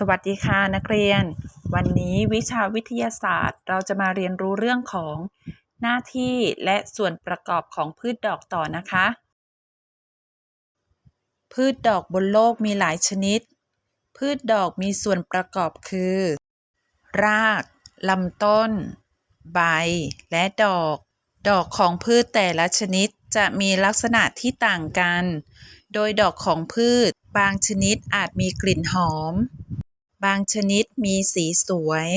สวัสดีค่ะนักเรียน วันนี้วิชาวิทยาศาสตร์ เราจะมาเรียนรู้เรื่องของหน้าที่และส่วนประกอบของพืชดอกต่อนะคะ พืชดอกบนโลกมีหลายชนิด พืชดอกมีส่วนประกอบคือ รากลำต้น ใบ และดอก ดอกของพืชแต่ละชนิดจะมีลักษณะที่ต่างกัน โดยดอกของพืชบางชนิดอาจมีกลิ่นหอม บางชนิดมีสีสวย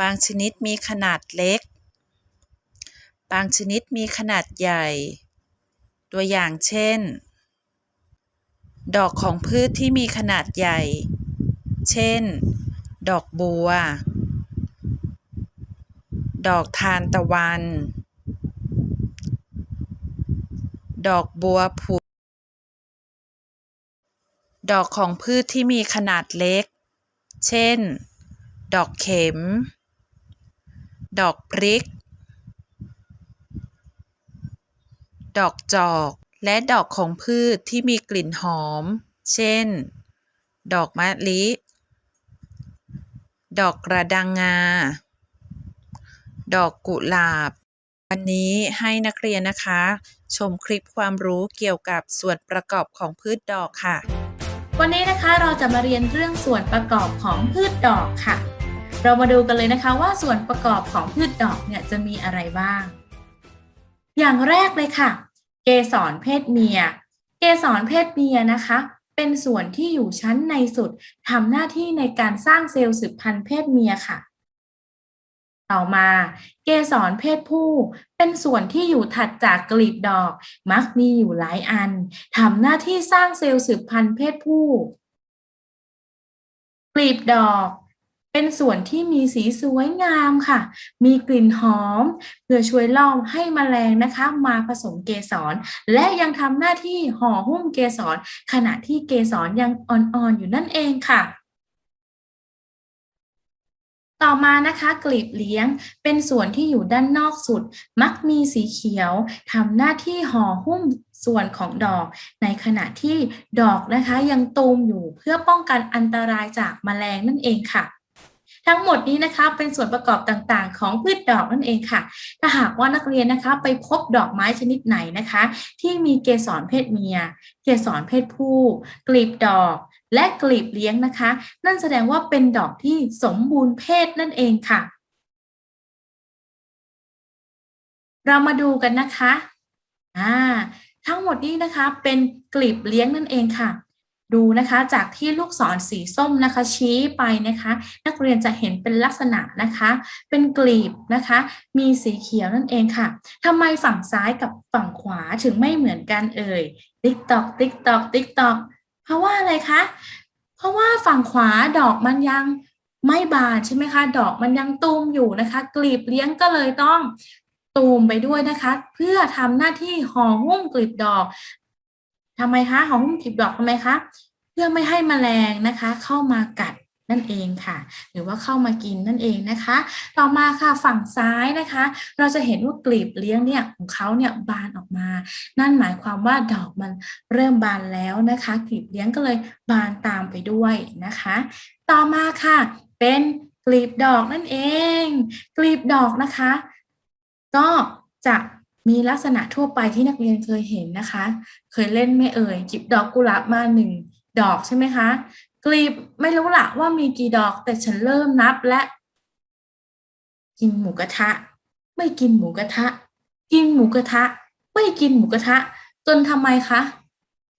บางชนิดมีขนาดเล็ก บางชนิดมีขนาดใหญ่ ตัวอย่างเช่น ดอกของพืชที่มีขนาดใหญ่ เช่น ดอกบัว ดอกทานตะวัน ดอกบัวผุ ดอกของพืชที่มีขนาดเล็ก เช่น ดอกเข็ม ดอกพริก ดอกจอก และดอกของพืชที่มีกลิ่นหอม เช่น ดอกมะลิ ดอกกระดังงา ดอกกุหลาบ วันนี้ให้นักเรียนนะคะ ชมคลิปความรู้เกี่ยวกับส่วนประกอบของพืชดอกค่ะ วันนี้นะคะเราจะมาเรียนเรื่องส่วนประกอบของพืชดอกค่ะ เรามาดูกันเลยนะคะว่าส่วนประกอบของพืชดอกเนี่ยจะมีอะไรบ้าง อย่างแรกเลยค่ะ เกสรเพศเมีย เกสรเพศเมียนะคะ เป็นส่วนที่อยู่ชั้นในสุดทำหน้าที่ในการสร้างเซลล์สืบพันธุ์เพศเมียค่ะ ต่อมา เกสรเพศผู้ เป็นส่วนที่อยู่ถัดจากกลีบดอก มักมีอยู่หลายอันทำหน้าที่สร้างเซลล์สืบพันธุ์เพศผู้ กลีบดอกเป็นส่วนที่มีสีสวยงามค่ะ มีกลิ่นหอม เพื่อช่วยล่อให้แมลงนะคะ มาผสมเกสร และยังทำหน้าที่ห่อหุ้มเกสร ขณะที่เกสรยังอ่อนๆอยู่นั่นเองค่ะ ต่อมานะคะกลีบเลี้ยงเป็นส่วนที่อยู่ด้านนอกสุด มักมีสีเขียวทำหน้าที่ห่อหุ้มส่วนของดอก ในขณะที่ดอกนะคะยังตูมอยู่เพื่อป้องกันอันตรายจากแมลงนั่นเองค่ะทั้งหมดนี้นะคะเป็นส่วนประกอบต่างๆ ของพืชดอกนั่นเองค่ะ ถ้าหากว่านักเรียนนะคะไปพบดอกไม้ชนิดไหนนะคะ ที่มีเกสรเพศเมีย เกสรเพศผู้ กลีบดอก และกลีบเลี้ยงนะคะ นั่นแสดงว่าเป็นดอกที่สมบูรณ์เพศนั่นเองค่ะ เรามาดูกันนะคะอ่าทั้งหมดนี้นะคะเป็นกลีบเลี้ยงนั่นเองค่ะ ดูนะคะจากที่ลูกศรสีส้มนะคะ ชี้ไปนะคะ นักเรียนจะเห็นเป็นลักษณะนะคะ เป็นกลีบนะคะ มีสีเขียวนั่นเองค่ะทำไมฝั่งซ้ายกับฝั่งขวาถึงไม่เหมือนกันเอ่ยติ๊กตอกติ๊กตอกติ๊กตอก เพราะว่าอะไรคะ เพราะว่าฝั่งขวาดอกมันยังไม่บานใช่ไหมคะ ดอกมันยังตูมอยู่นะคะ กลีบเลี้ยงก็เลยต้องตูมไปด้วยนะคะ เพื่อทำหน้าที่ห่อหุ้มกลีบดอกทำไมคะห่อหุ้มกลีบดอกทำไมคะ เพื่อไม่ให้แมลงนะคะ เข้ามากัด นั่นเองค่ะ หรือว่าเข้ามากินนั่นเองนะคะ ต่อมาค่ะฝั่งซ้ายนะคะ เราจะเห็นว่ากลีบเลี้ยงเนี่ยของเขาเนี่ยบานออกมา นั่นหมายความว่าดอกมันเริ่มบานแล้วนะคะกลีบเลี้ยงก็เลยบานตามไปด้วยนะคะ ต่อมาค่ะ เป็นกลีบดอกนั่นเอง กลีบดอกนะคะ ก็จะมีลักษณะทั่วไปที่นักเรียนเคยเห็นนะคะ เคยเล่นไม่เอ่ยจิบดอกกุหลาบมาหนึ่งดอกใช่ไหมคะ กลีบไม่รู้ละว่ามีกี่ดอก แต่ฉันเริ่มนับและ กินหมูกระทะ ไม่กินหมูกระทะ กินหมูกระทะ ไม่กินหมูกระทะ จนทำไมคะ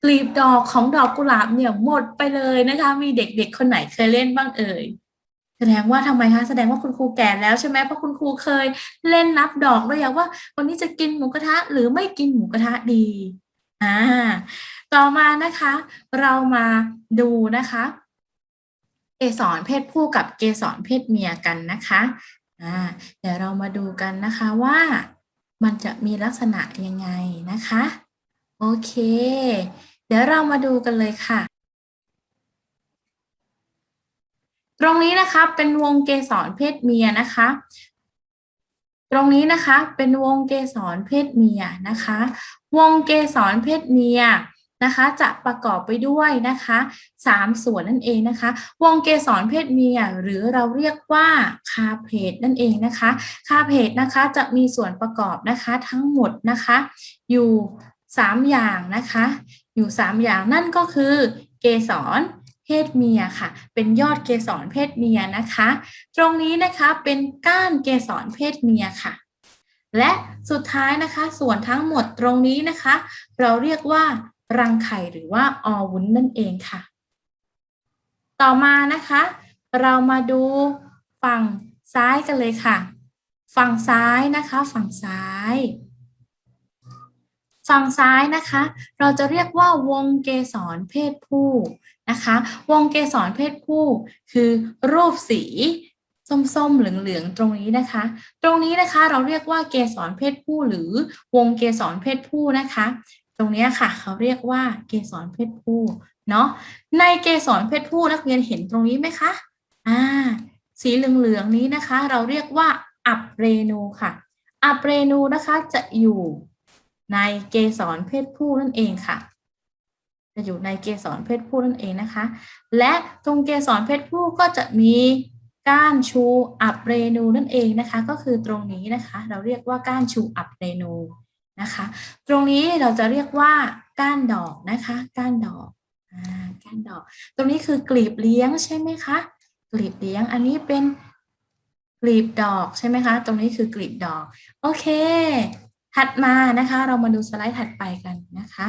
กลีบดอกของดอกกุหลาบเนี่ยหมดไปเลยนะคะ มีเด็กๆคนไหนเคยเล่นบ้างเอ่ยแสดงว่าทำไมคะแสดงว่าคุณครูแก่แล้วใช่ไหมเพราะคุณครูเคยเล่นนับดอกด้วยว่าวันนี้จะกินหมูกระทะ หรือไม่กินหมูกระทะดีอ่า ต่อมานะคะ เรามาดูนะคะ เกสรเพศผู้กับเกสรเพศเมียกันนะคะอ่าเดี๋ยวเรามาดูกันนะคะว่ามันจะมีลักษณะยังไงนะคะ โอเค เดี๋ยวเรามาดูกันเลยค่ะ ตรงนี้นะคะเป็นวงเกสรเพศเมียนะคะ ตรงนี้นะคะเป็นวงเกสรเพศเมียนะคะ วงเกสรเพศเมีย นะคะ จะประกอบไปด้วยนะคะสามส่วนนั่นเองนะคะ วงเกสรเพศเมียหรือเราเรียกว่าคาเพดนั่นเองนะคะ คาเพดนะคะจะมีส่วนประกอบนะคะทั้งหมดนะคะ อยู่ 3 อย่างนะคะ อยู่ 3 อย่างนั่นก็คือเกสรเพศเมียค่ะ เป็นยอดเกสรเพศเมียนะคะ ตรงนี้นะคะเป็นก้านเกสรเพศเมียค่ะ และสุดท้ายนะคะ ส่วนทั้งหมดตรงนี้นะคะ เราเรียกว่า รังไข่หรือว่าออวุ้นนั่นเองค่ะ ต่อมานะคะ เรามาดูฝั่งซ้ายกันเลยค่ะ ฝั่งซ้ายนะคะ ฝั่งซ้าย ฝั่งซ้ายนะคะ เราจะเรียกว่าวงเกสรเพศผู้นะคะ วงเกสรเพศผู้คือรูปสีส้มๆ เหลืองๆ ตรงนี้นะคะ ตรงนี้นะคะเราเรียกว่าเกสรเพศผู้หรือวงเกสรเพศผู้นะคะ รงนี้ค่ะ เขาเรียกว่าเกสรเพศผู้เนาะในเกสรเพศผู้นักเรียนเห็นตรงนี้ไหมคะอ่าสีเหลืองๆนี้นะคะ เราเรียกว่าอัปเรนูค่ะ อัปเรนูนะคะจะอยู่ในเกสรเพศผู้นั่นเองค่ะ จะอยู่ในเกสรเพศผู้นั่นเองนะคะ และตรงเกสรเพศผู้ก็จะมีก้านชูอัปเรนูนั่นเองนะคะ ก็คือตรงนี้นะคะ เราเรียกว่าก้านชูอัปเรนู นะคะ ตรงนี้เราจะเรียกว่าก้านดอกนะคะก้านดอกอก้านดอก ตรงนี้คือกลีบเลี้ยงใช่ไหมคะกลีบเลี้ยงอันนี้เป็นกลีบดอกใช่ไหมคะ ตรงนี้คือกลีบดอก โอเค ถัดมานะคะ เรามาดูสไลด์ถัดไปกันนะคะ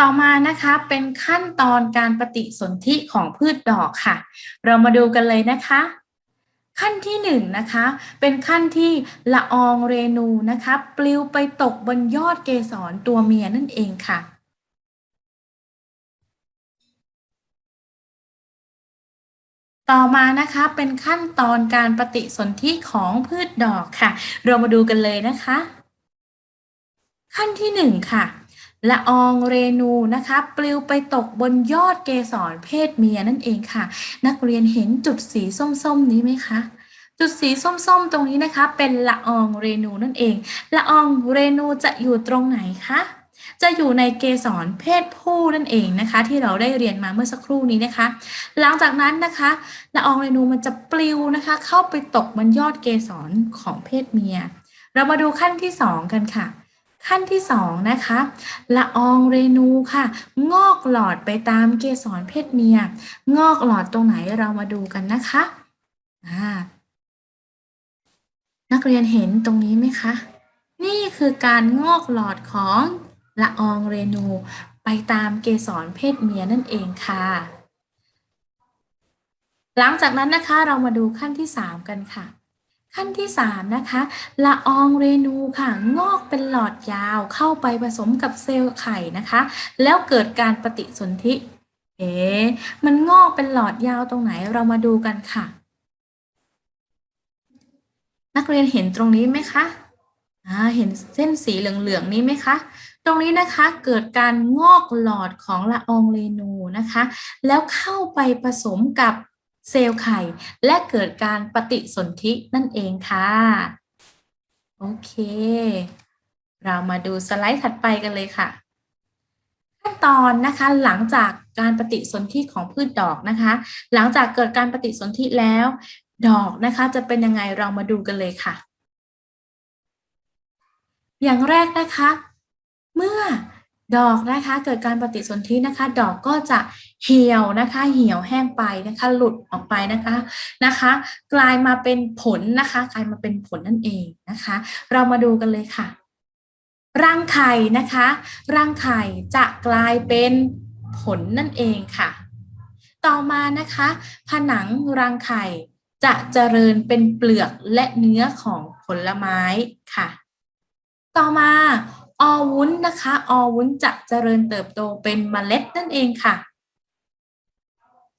ต่อมานะคะเป็นขั้นตอนการปฏิสนธิของพืชดอกค่ะ เรามาดูกันเลยนะคะ ขั้นที่หนึ่งนะคะ เป็นขั้นที่ละอองเรนูนะคะ ปลิวไปตกบนยอดเกสรตัวเมียนั่นเองค่ะ ต่อมานะคะเป็นขั้นตอนการปฏิสนธิของพืชดอกค่ะ เรามาดูกันเลยนะคะ ขั้นที่หนึ่งค่ะ ละอองเรนูนะคะปลิวไปตกบนยอดเกสรเพศเมียนั่นเองค่ะ นักเรียนเห็นจุดสีส้มๆนี้ไหมคะจุดสีส้มๆ ตรงนี้นะคะ เป็นละอองเรนูนั่นเอง ละอองเรนูจะอยู่ตรงไหนคะจะอยู่ในเกสรเพศผู้นั่นเองนะคะ ที่เราได้เรียนมาเมื่อสักครู่นี้นะคะ หลังจากนั้นนะคะละอองเรนูมันจะปลิวนะคะ เข้าไปตกบนยอดเกสรของเพศเมีย เรามาดูขั้นที่สองกันค่ะ ขั้นที่สองนะคะ ละอองเรนูค่ะ งอกหลอดไปตามเกสรเพศเมีย งอกหลอดตรงไหนเรามาดูกันนะคะนักเรียนเห็นตรงนี้ไหมคะ นี่คือการงอกหลอดของละอองเรนูไปตามเกสรเพศเมียนั่นเองค่ะ หลังจากนั้นนะคะเรามาดูขั้นที่สามกันค่ะ ขั้นที่สามนะคะ ละอองเรนูค่ะ งอกเป็นหลอดยาวเข้าไปผสมกับเซลล์ไข่นะคะ แล้วเกิดการปฏิสนธิ เอ๊ะมันงอกเป็นหลอดยาวตรงไหนเรามาดูกันค่ะ นักเรียนเห็นตรงนี้ไหมคะเห็นเส้นสีเหลืองๆนี้ไหมคะ ตรงนี้นะคะเกิดการงอกหลอดของละอองเรนูนะคะ แล้วเข้าไปผสมกับ เซลล์ไข่ และเกิดการปฏิสนธินั่นเองค่ะ โอเค เรามาดูสไลด์ถัดไปกันเลยค่ะ ขั้นตอนนะคะหลังจากการปฏิสนธิของพืชดอกนะคะ หลังจากเกิดการปฏิสนธิแล้ว ดอกนะคะจะเป็นยังไงเรามาดูกันเลยค่ะ อย่างแรกนะคะ เมื่อ ดอกนะคะเกิดการปฏิสนธินะคะ ดอกก็จะเหี่ยวนะคะ เหี่ยวแห้งไปนะคะ หลุดออกไปนะคะนะคะ กลายมาเป็นผลนะคะ กลายมาเป็นผลนั่นเองนะคะ เรามาดูกันเลยค่ะรังไข่นะคะรังไข่จะกลายเป็นผลนั่นเองค่ะ ต่อมานะคะ ผนังรังไข่จะเจริญเป็นเปลือกและเนื้อของผลไม้ค่ะ ต่อมา ออวุ้นนะคะออวุ้นจะเจริญเติบโตเป็นเมล็ดนั่นเองค่ะ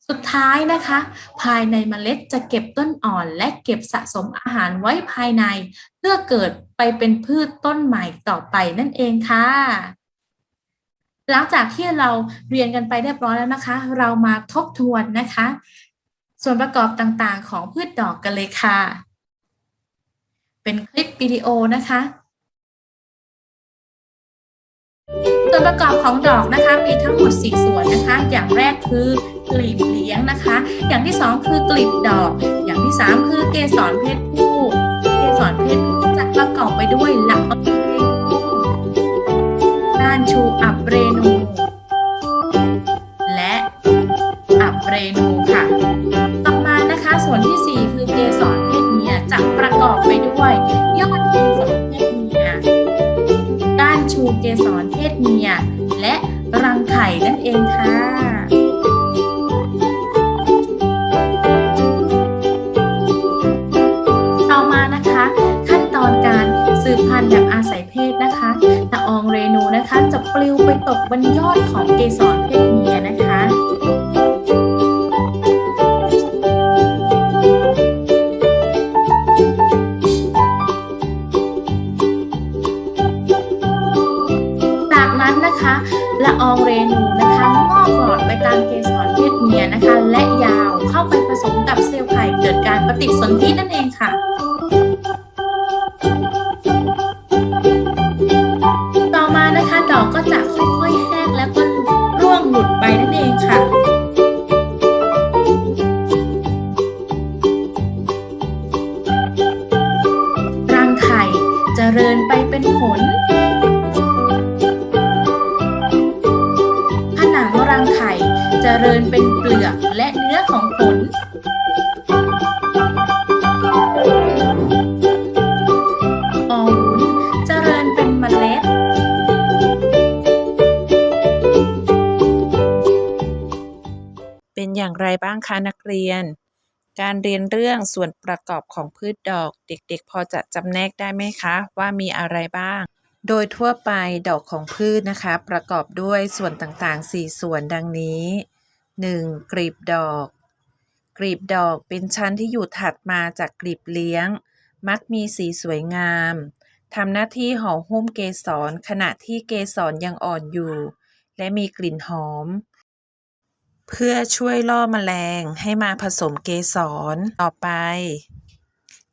สุดท้ายนะคะ ภายในเมล็ดจะเก็บต้นอ่อนและเก็บสะสมอาหารไว้ภายใน เพื่อเกิดไปเป็นพืชต้นใหม่ต่อไปนั่นเองค่ะ หลังจากที่เราเรียนกันไปเรียบร้อยแล้วนะคะ เรามาทบทวนนะคะ ส่วนประกอบต่างๆ ของพืชดอกกันเลยค่ะ เป็นคลิปวิดีโอนะคะ ส่วนประกอบของดอกนะคะมีทั้งหมด 4 ส่วนนะคะ อย่างแรกคือกลีบเลี้ยงนะคะ อย่างที่ 2 คือกลีบดอก อย่างที่ 3 คือเกสรเพศผู้ เกสรเพศผู้จะประกอบไปด้วยหลักเรนูด้านชูอับเรนู ตกบนยอดของเกสร อของผลออวุ้นเจริญเป็นเมล็ด เป็นอย่างไรบ้างคะนักเรียน การเรียนเรื่องส่วนประกอบของพืชดอก เด็กๆ พอจะจำแนกได้ไหมคะ ว่ามีอะไรบ้างโดยทั่วไปดอกของพืชนะคะ ประกอบด้วยส่วนต่างๆ 4 ส่วนดังนี้ 1. กลีบดอก กลีบดอกเป็นชั้นที่อยู่ถัดมาจากกลีบเลี้ยง มักมีสีสวยงามทำหน้าที่ห่อหุ้มเกสรขณะที่เกสรยังอ่อนอยู่ และมีกลิ่นหอม เพื่อช่วยล่อแมลงให้มาผสมเกสรต่อไป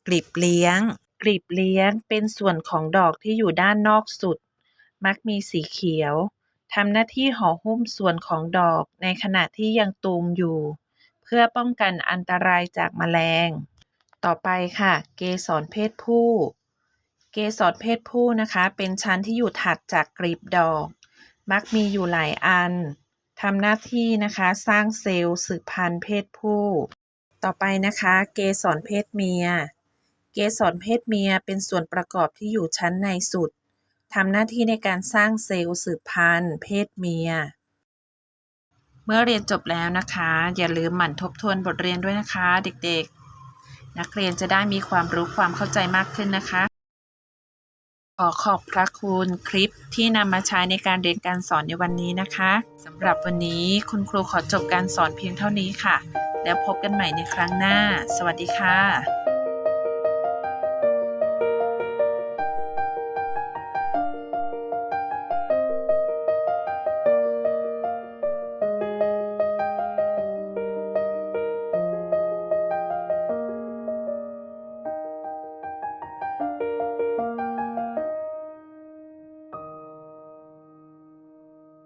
กลีบเลี้ยง กลีบเลี้ยงเป็นส่วนของดอกที่อยู่ด้านนอกสุด มักมีสีเขียวทำหน้าที่ห่อหุ้มส่วนของดอกในขณะที่ยังตูมอยู่ เพื่อป้องกันอันตรายจากแมลง ต่อไปค่ะ เกสรเพศผู้ เกสรเพศผู้นะคะ เป็นชั้นที่อยู่ถัดจากกลีบดอก มักมีอยู่หลายอันทำหน้าที่นะคะสร้างเซลล์สืบพันธุ์เพศผู้ ต่อไปนะคะ เกสรเพศเมีย เกสรเพศเมียเป็นส่วนประกอบที่อยู่ชั้นในสุดทำหน้าที่ในการสร้างเซลล์สืบพันธุ์เพศเมีย เมื่อเรียนจบแล้วนะคะ อย่าลืมหมั่นทบทวนบทเรียนด้วยนะคะ เด็กๆ นักเรียนจะได้มีความรู้ความเข้าใจมากขึ้นนะคะ ขอขอบพระคุณคลิปที่นำมาใช้ในการเรียนการสอนในวันนี้นะคะสำหรับวันนี้คุณครูขอจบการสอนเพียงเท่านี้ค่ะ แล้วพบกันใหม่ในครั้งหน้า สวัสดีค่ะ